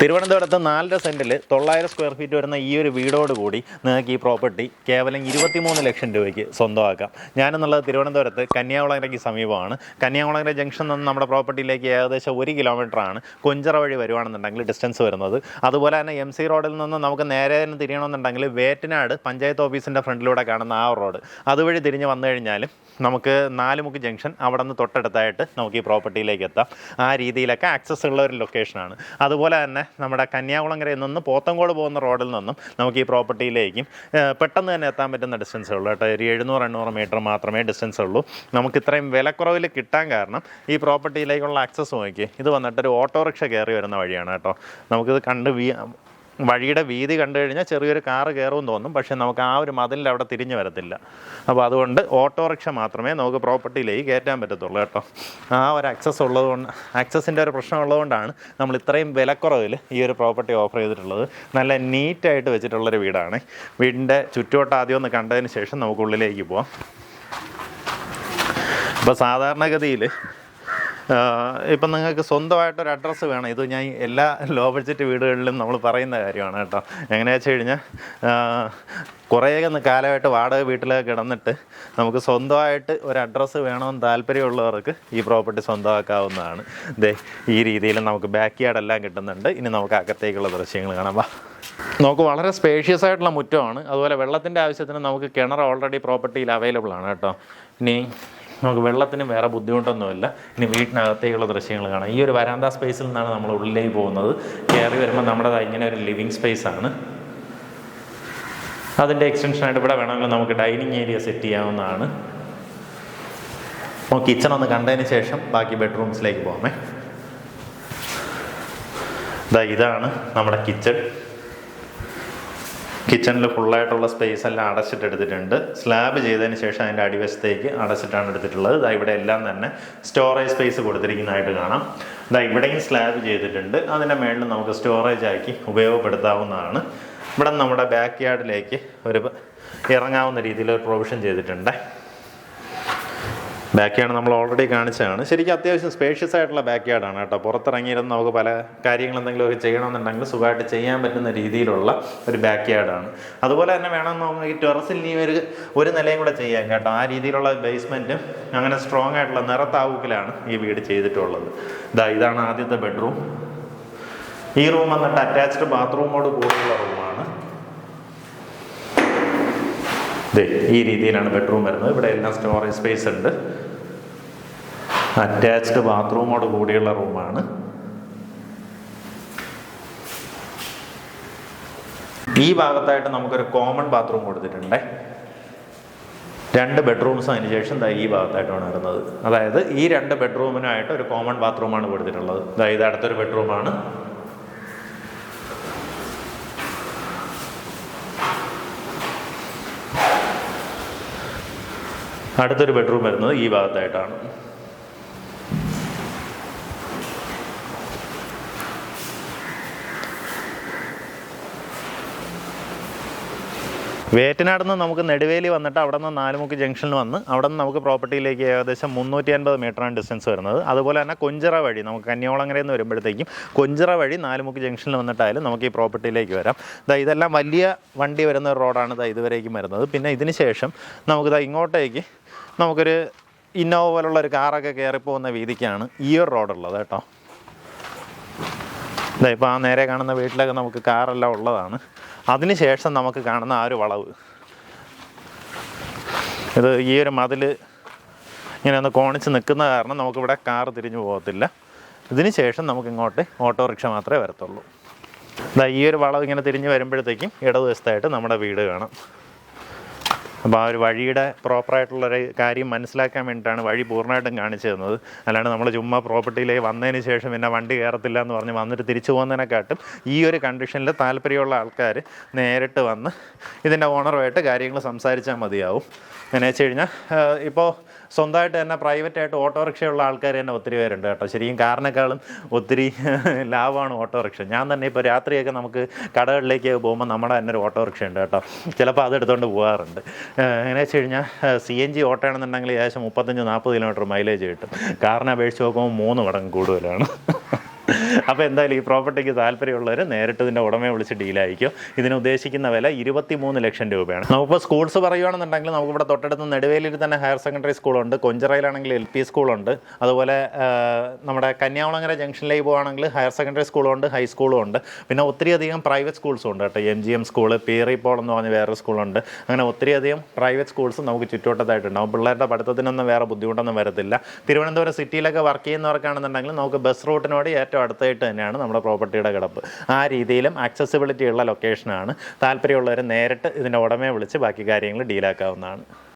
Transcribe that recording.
തിരുവനന്തപുരത്ത് നാലര സെന്റിൽ തൊള്ളായിരം സ്ക്വയർ ഫീറ്റ് വരുന്ന ഈ ഒരു വീടോട് കൂടി നിങ്ങൾക്ക് ഈ പ്രോപ്പർട്ടി കേവലം ഇരുപത്തിമൂന്ന് ലക്ഷം രൂപയ്ക്ക് സ്വന്തമാക്കാം. ഞാനെന്നുള്ളത് തിരുവനന്തപുരത്ത് കന്യാകുളങ്ങരയ്ക്ക് സമീപമാണ്. കന്യാകുളങ്ങര ജംഗ്ഷൻ നിന്ന് നമ്മുടെ പ്രോപ്പർട്ടിയിലേക്ക് ഏകദേശം ഒരു കിലോമീറ്ററാണ്. കൊഞ്ചറ വഴി വരുവാണെന്നുണ്ടെങ്കിൽ ഡിസ്റ്റൻസ് വരുന്നത്. അതുപോലെ തന്നെ എം സി റോഡിൽ നിന്ന് നമുക്ക് നേരെ തന്നെ തിരിയണമെന്നുണ്ടെങ്കിൽ വേറ്റനാട് പഞ്ചായത്ത് ഓഫീസിന്റെ ഫ്രണ്ടിലൂടെ കാണുന്ന ആ റോഡ്. അതുവഴി തിരിഞ്ഞ് വന്നു കഴിഞ്ഞാൽ നമുക്ക് നാലുമുക്ക് ജംഗ്ഷൻ അവിടെ നിന്ന് തൊട്ടടുത്തായിട്ട് നമുക്ക് ഈ പ്രോപ്പർട്ടിയിലേക്ക് എത്താം. ആ രീതിയിലൊക്കെ ആക്സസ് ഉള്ള ഒരു ലൊക്കേഷനാണ് അതുപോലെ തന്നെ നമ്മുടെ കന്യാകുളങ്ങരയിൽ നിന്ന് പോത്തങ്കോട് പോകുന്ന റോഡിൽ നിന്നും നമുക്ക് ഈ പ്രോപ്പർട്ടിയിലേക്കും പെട്ടെന്ന് തന്നെ എത്താൻ പറ്റുന്ന ഡിസ്റ്റൻസേ ഉള്ളൂ കേട്ടോ. ഒരു എഴുന്നൂറ് എണ്ണൂറ് മീറ്റർ മാത്രമേ ഡിസ്റ്റൻസ് ഉള്ളൂ. നമുക്ക് ഇത്രയും വിലക്കുറവിൽ കിട്ടാൻ കാരണം ഈ പ്രോപ്പർട്ടിയിലേക്കുള്ള ആക്സസ് നോക്കി ഇത് വന്നിട്ട് ഒരു ഓട്ടോറിക്ഷ കയറി വരുന്ന വഴിയാണ് കേട്ടോ. നമുക്കിത് കണ്ട് വീ വഴിയുടെ വീതി കണ്ടു കഴിഞ്ഞാൽ ചെറിയൊരു കാറ് കയറുമെന്ന് തോന്നും. പക്ഷേ നമുക്ക് ആ ഒരു മതിലിൽ അവിടെ തിരിഞ്ഞു വരത്തില്ല. അപ്പോൾ അതുകൊണ്ട് ഓട്ടോറിക്ഷ മാത്രമേ നമുക്ക് പ്രോപ്പർട്ടിയിലേക്ക് കയറ്റാൻ പറ്റത്തുള്ളൂ കേട്ടോ. ആ ഒരു ആക്സസ് ഉള്ളതുകൊണ്ട് ആക്സസിന്റെ ഒരു പ്രശ്നം ഉള്ളതുകൊണ്ടാണ് നമ്മൾ ഇത്രയും വിലക്കുറവിൽ ഈ ഒരു പ്രോപ്പർട്ടി ഓഫർ ചെയ്തിട്ടുള്ളത്. നല്ല നീറ്റായിട്ട് വെച്ചിട്ടുള്ളൊരു വീടാണ്. വീടിന്റെ ചുറ്റുവട്ടം ആദ്യം ഒന്ന് കണ്ടതിന് ശേഷം നമുക്ക് ഉള്ളിലേക്ക് പോവാം. അപ്പോൾ സാധാരണഗതിയിൽ ഇപ്പം നിങ്ങൾക്ക് സ്വന്തമായിട്ടൊരു അഡ്രസ്സ് വേണം. ഇത് ഞാൻ എല്ലാ ലോ ബഡ്ജറ്റ് വീടുകളിലും നമ്മൾ പറയുന്ന കാര്യമാണ് കേട്ടോ. എങ്ങനെയാ വെച്ച് കഴിഞ്ഞാൽ കുറേ കാലമായിട്ട് വാടക വീട്ടിലൊക്കെ കിടന്നിട്ട് നമുക്ക് സ്വന്തമായിട്ട് ഒരു അഡ്രസ്സ് വേണമെന്ന് താല്പര്യമുള്ളവർക്ക് ഈ പ്രോപ്പർട്ടി സ്വന്തമാക്കാവുന്നതാണ്. ദേ ഈ രീതിയിൽ നമുക്ക് ബാക്ക് യാർഡെല്ലാം കിട്ടുന്നുണ്ട്. ഇനി നമുക്ക് അകത്തേക്കുള്ള ദൃശ്യങ്ങൾ കാണാം. വാ. നമുക്ക് വളരെ സ്പേഷ്യസ് ആയിട്ടുള്ള മുറ്റമാണ്. അതുപോലെ വെള്ളത്തിന്റെ ആവശ്യത്തിന് നമുക്ക് കിണർ ഓൾറെഡി പ്രോപ്പർട്ടിയിൽ അവൈലബിൾ ആണ് കേട്ടോ. ഇനി നമുക്ക് വെള്ളത്തിന് വേറെ ബുദ്ധിമുട്ടൊന്നുമില്ല. ഇനി വീട്ടിനകത്തേക്കുള്ള ദൃശ്യങ്ങൾ കാണാം. ഈ ഒരു വരാന്ത സ്പേസിൽ നിന്നാണ് നമ്മൾ ഉള്ളിലേക്ക് പോകുന്നത്. കയറി വരുമ്പോൾ നമ്മുടെ ഇങ്ങനെ ഒരു ലിവിങ് സ്പേസ് ആണ്. അതിന്റെ എക്സ്റ്റൻഷനായിട്ട് ഇവിടെ വേണമെങ്കിൽ നമുക്ക് ഡൈനിങ് ഏരിയ സെറ്റ് ചെയ്യാവുന്നതാണ്. നമുക്ക് കിച്ചൺ ഒന്ന് കണ്ടതിന് ശേഷം ബാക്കി ബെഡ്റൂംസിലേക്ക് പോകാമേ ഇതാ ഇതാണ് നമ്മുടെ കിച്ചൺ കിച്ചണിൽ ഫുള്ളായിട്ടുള്ള സ്പേസ് എല്ലാം അടച്ചിട്ട് എടുത്തിട്ടുണ്ട് സ്ലാബ് ചെയ്തതിന് ശേഷം അതിന്റെ അടിവശത്തേക്ക് അടച്ചിട്ടാണ് എടുത്തിട്ടുള്ളത്. ഇതാ ഇവിടെ എല്ലാം തന്നെ സ്റ്റോറേജ് സ്പേസ് കൊടുത്തിരിക്കുന്നതായിട്ട് കാണാം. ഇതാ ഇവിടെയും സ്ലാബ് ചെയ്തിട്ടുണ്ട്. അതിന്റെ മേളിൽ നമുക്ക് സ്റ്റോറേജ് ആക്കി ഉപയോഗപ്പെടുത്താവുന്നതാണ്. ഇവിടെ നമ്മുടെ ബാക്ക് യാർഡിലേക്ക് ഒരു ഇറങ്ങാവുന്ന രീതിയിൽ ഒരു പ്രൊവിഷൻ ചെയ്തിട്ടുണ്ട്. ബാക്ക് യാർഡ് നമ്മൾ ഓൾറെഡി കാണിച്ചതാണ്. ശരിക്കും അത്യാവശ്യം സ്പേഷ്യസ് ആയിട്ടുള്ള ബാക്ക് യാർഡാണ് കേട്ടോ. പുറത്തിറങ്ങിയിരുന്ന് നമുക്ക് പല കാര്യങ്ങൾ എന്തെങ്കിലുമൊക്കെ ചെയ്യണമെന്നുണ്ടെങ്കിൽ സുഖമായിട്ട് ചെയ്യാൻ പറ്റുന്ന രീതിയിലുള്ള ഒരു ബാക്ക് യാർഡാണ് അതുപോലെ തന്നെ വേണം നമുക്ക് ഈ ടെറസിൽ ഇനി ഒരു ഒരു നിലയും കൂടെ ചെയ്യാം കേട്ടോ. ആ രീതിയിലുള്ള ബേസ്മെന്റും അങ്ങനെ സ്ട്രോങ് ആയിട്ടുള്ള നിറത്താവൂക്കിലാണ് ഈ വീട് ചെയ്തിട്ടുള്ളത്. ഇതാ ഇതാണ് ആദ്യത്തെ ബെഡ്റൂം ഈ റൂം വന്നിട്ട് അറ്റാച്ച്ഡ് ബാത്റൂമോട് കൂടിയുള്ള റൂമാണ് ഈ രീതിയിലാണ് ബെഡ്റൂം വരുന്നത്. ഇവിടെ എല്ലാം സ്റ്റോറേജ് സ്പേസ് ഉണ്ട്. അറ്റാച്ച്ഡ് ബാത്റൂമോട് കൂടിയുള്ള റൂമാണ് ഈ ഭാഗത്തായിട്ട് നമുക്കൊരു കോമൺ ബാത്റൂം കൊടുത്തിട്ടുണ്ട്. രണ്ട് ബെഡ്റൂംസ് അതിന് ശേഷം ഈ ഭാഗത്തായിട്ടാണ് വരുന്നത്. അതായത് ഈ രണ്ട് ബെഡ്റൂമിനായിട്ട് ഒരു കോമൺ ബാത്റൂമാണ് കൊടുത്തിട്ടുള്ളത്. ഇത് അടുത്തൊരു ബെഡ്റൂമാണ് അടുത്തൊരു ബെഡ്റൂം വരുന്നത് ഈ ഭാഗത്തായിട്ടാണ്. വേറ്റനാട് നിന്ന് നമുക്ക് നെടുവേലി വന്നിട്ട് അവിടെ നിന്ന് നാലുമുക്ക് ജംഗ്ഷനിൽ വന്ന് അവിടെ നിന്ന് നമുക്ക് പ്രോപ്പർട്ടിയിലേക്ക് ഏകദേശം മുന്നൂറ്റി അൻപത് മീറ്ററാണ് ഡിസ്റ്റൻസ് വരുന്നത്. അതുപോലെ തന്നെ കൊഞ്ചിറ വഴി നമുക്ക് കന്യാകുളങ്ങരയിൽ നിന്ന് വരുമ്പോഴത്തേക്കും കൊഞ്ചിറ വഴി നാലുമുക്ക് ജംഗ്ഷനിൽ വന്നിട്ടായാലും നമുക്ക് ഈ പ്രോപ്പർട്ടിയിലേക്ക് വരാം. ഇതാ ഇതെല്ലാം വലിയ വണ്ടി വരുന്ന ഒരു റോഡാണ് ഇതാ ഇതുവരേക്കും വരുന്നത്. പിന്നെ ഇതിന് ശേഷം നമുക്ക് ദാ ഇങ്ങോട്ടേക്ക് നമുക്കൊരു ഇന്നോവ പോലുള്ള ഒരു കാറൊക്കെ കയറിപ്പോകുന്ന വീതിക്കാണ് ഈ ഒരു റോഡുള്ളത് കേട്ടോ. ഇതാ ഇപ്പോൾ ആ നേരെ കാണുന്ന വീട്ടിലൊക്കെ നമുക്ക് കാറെല്ലാം ഉള്ളതാണ്. അതിനുശേഷം നമുക്ക് കാണുന്ന ആ ഒരു വളവ്. ഇത് ഈ ഒരു മതിൽ ഇങ്ങനെ ഒന്ന് കോണിച്ച് നിൽക്കുന്ന കാരണം നമുക്കിവിടെ കാർ തിരിഞ്ഞു പോകത്തില്ല. ഇതിന് ശേഷം നമുക്ക് ഇങ്ങോട്ട് ഓട്ടോറിക്ഷ മാത്രമേ വരത്തുള്ളൂ. ഈ ഒരു വളവ് ഇങ്ങനെ തിരിഞ്ഞ് വരുമ്പോഴത്തേക്കും ഇടതുവശത്തായിട്ട് നമ്മുടെ വീട് കാണാം. അപ്പോൾ ആ ഒരു വഴിയുടെ പ്രോപ്പറായിട്ടുള്ളൊരു കാര്യം മനസ്സിലാക്കാൻ വേണ്ടിയിട്ടാണ് വഴി പൂർണമായിട്ടും കാണിച്ചു തന്നത്. അല്ലാണ്ട് നമ്മൾ ചുമ്മാ പ്രോപ്പർട്ടിയിലേക്ക് വന്നതിന് ശേഷം പിന്നെ വണ്ടി കയറത്തില്ല എന്ന് പറഞ്ഞ് വന്നിട്ട് തിരിച്ചു പോകുന്നതിനെക്കാട്ടും ഈ ഒരു കണ്ടീഷനിൽ താല്പര്യമുള്ള ആൾക്കാർ നേരിട്ട് വന്ന് ഇതിന്റെ ഓണറുമായിട്ട് കാര്യങ്ങൾ സംസാരിച്ചാൽ മതിയാവും. എന്നു വെച്ച് കഴിഞ്ഞാൽ ഇപ്പോൾ സ്വന്തമായിട്ട് തന്നെ പ്രൈവറ്റായിട്ട് ഓട്ടോറിക്ഷയുള്ള ആൾക്കാർ തന്നെ ഒത്തിരി പേരുണ്ട് കേട്ടോ. ശരിക്കും കാറിനേക്കാളും ഒത്തിരി ലാഭമാണ് ഓട്ടോറിക്ഷ. ഞാൻ തന്നെ ഇപ്പോൾ രാത്രിയൊക്കെ നമുക്ക് കടകളിലേക്ക് പോകുമ്പോൾ നമ്മുടെ തന്നെ ഒരു ഓട്ടോറിക്ഷ ഉണ്ട് കേട്ടോ. ചിലപ്പോൾ അത് എടുത്തുകൊണ്ട് പോകാറുണ്ട്. എങ്ങനെ വെച്ച് കഴിഞ്ഞാൽ സി എൻ ജി ഓട്ടമാണെന്നുണ്ടെങ്കിൽ ഏകദേശം മുപ്പത്തഞ്ച് നാൽപ്പത് കിലോമീറ്റർ മൈലേജ് കിട്ടും. കാറിനെ അപേക്ഷിച്ച് നോക്കുമ്പോൾ മൂന്ന് മടങ്ങ് കൂടുതലാണ്. അപ്പോൾ എന്തായാലും ഈ പ്രോപ്പർട്ടിക്ക് താല്പര്യമുള്ളവർ നേരിട്ട് ഇതിന്റെ ഉടമയെ വിളിച്ച് ഡീലായിരിക്കും. ഇതിന് ഉദ്ദേശിക്കുന്ന വില ഇരുപത്തി മൂന്ന് ലക്ഷം രൂപയാണ്. നമുക്കിപ്പോൾ സ്കൂൾസ് പറയുകയാണെന്നുണ്ടെങ്കിൽ നമുക്കിവിടെ തൊട്ടടുത്ത് നെടുവേലിയിൽ തന്നെ ഹയർ സെക്കൻഡറി സ്കൂളുണ്ട് കൊഞ്ചറയിലാണെങ്കിൽ എൽ പി സ്കൂളുണ്ട് അതുപോലെ നമ്മുടെ കന്യാകുളങ്ങര ജംഗ്ഷനിലേക്ക് പോകുകയാണെങ്കിൽ ഹയർ സെക്കൻഡറി സ്കൂളുണ്ട് ഹൈസ്കൂളും ഉണ്ട്. പിന്നെ ഒത്തിരിയധികം പ്രൈവറ്റ് സ്കൂൾസും ഉണ്ട് കേട്ടോ. എം ജി എം സ്കൂൾ പേറി പോൾ എന്ന് പറഞ്ഞ വേറൊരു സ്കൂളുണ്ട് അങ്ങനെ ഒത്തിരിയധികം പ്രൈവറ്റ് സ്കൂൾസ് നമുക്ക് ചുറ്റുവട്ടത്തായിട്ടുണ്ടാവും പിള്ളേരുടെ പഠിത്തത്തിനൊന്നും വേറെ ബുദ്ധിമുട്ടൊന്നും വരത്തില്ല. തിരുവനന്തപുരം സിറ്റിയിലൊക്കെ വർക്ക് ചെയ്യുന്നവർക്കാണെന്നുണ്ടെങ്കിൽ നമുക്ക് ബസ് റൂട്ടിനോട് ഏറ്റവും അടുത്തായിട്ട് തന്നെയാണ് നമ്മുടെ പ്രോപ്പർട്ടിയുടെ കിടപ്പ്. ആ രീതിയിലും ആക്സസിബിലിറ്റി ഉള്ള ലൊക്കേഷനാണ് താല്പര്യമുള്ളവർ നേരിട്ട് ഇതിന്റെ ഉടമയെ വിളിച്ച് ബാക്കി കാര്യങ്ങൾ ഡീലാക്കാവുന്നതാണ്